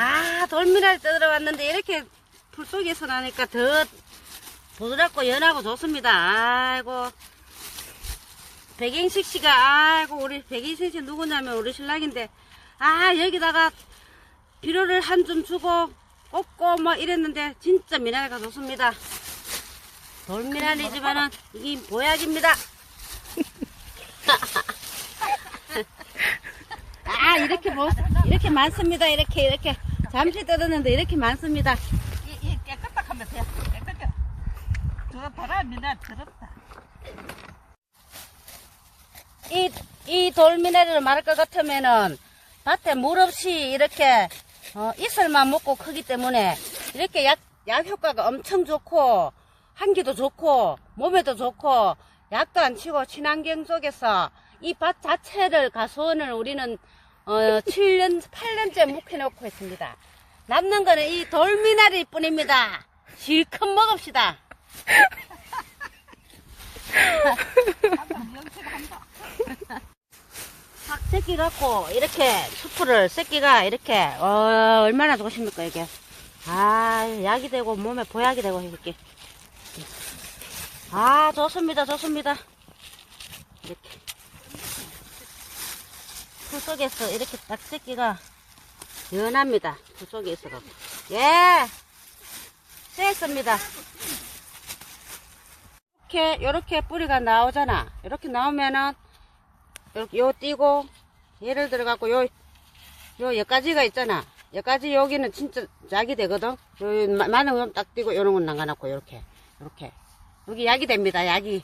아, 돌미나리 뜯으러 왔는데 이렇게 풀 속에서 나니까 더 부드럽고 연하고 좋습니다. 아이고. 백인식 씨가, 아이고, 우리 백인식 씨 누구냐면 우리 신랑인데, 아, 여기다가 비료를 한 줌 주고, 꽂고 뭐 이랬는데, 진짜 미나리가 좋습니다. 돌미나리지만은, 이게 보약입니다. 아, 이렇게 뭐, 이렇게 많습니다. 이렇게, 이렇게. 잠시 뜯었는데 이렇게 많습니다. 이, 이 깨끗하게 하면 돼. 깨끗해. 저 바람이 나 들었다. 이, 이 돌미나리를 말할 것 같으면은 밭에 물 없이 이렇게 어, 이슬만 먹고 크기 때문에 이렇게 약, 약 효과가 엄청 좋고 한기도 좋고 몸에도 좋고 약도 안 치고 친환경 속에서 이 밭 자체를 가수원을 우리는 어, 7년, 8년째 묵혀놓고 있습니다. 남는 거는 이 돌미나리 뿐입니다. 실컷 먹읍시다. 싹 새끼 갖고 이렇게 수프를 새끼가 이렇게 어, 얼마나 좋으십니까 이게 아 약이 되고 몸에 보약이 되고 이렇게 아 좋습니다 좋습니다 이렇게 풀 속에서 이렇게 딱 새끼가. 연합니다. 풀 속에 있어가지고. 예! 쎄습니다. 이렇게 요렇게 뿌리가 나오잖아. 이렇게 나오면은 이렇게 요 띄고 예를 들어 갖고 요 요 여기까지가 있잖아. 여기까지 여기는 진짜 약이 되거든? 요 마- 많은 건딱 띄고 요런 건 남겨놓고 요렇게 요렇게. 여기 약이 됩니다 약이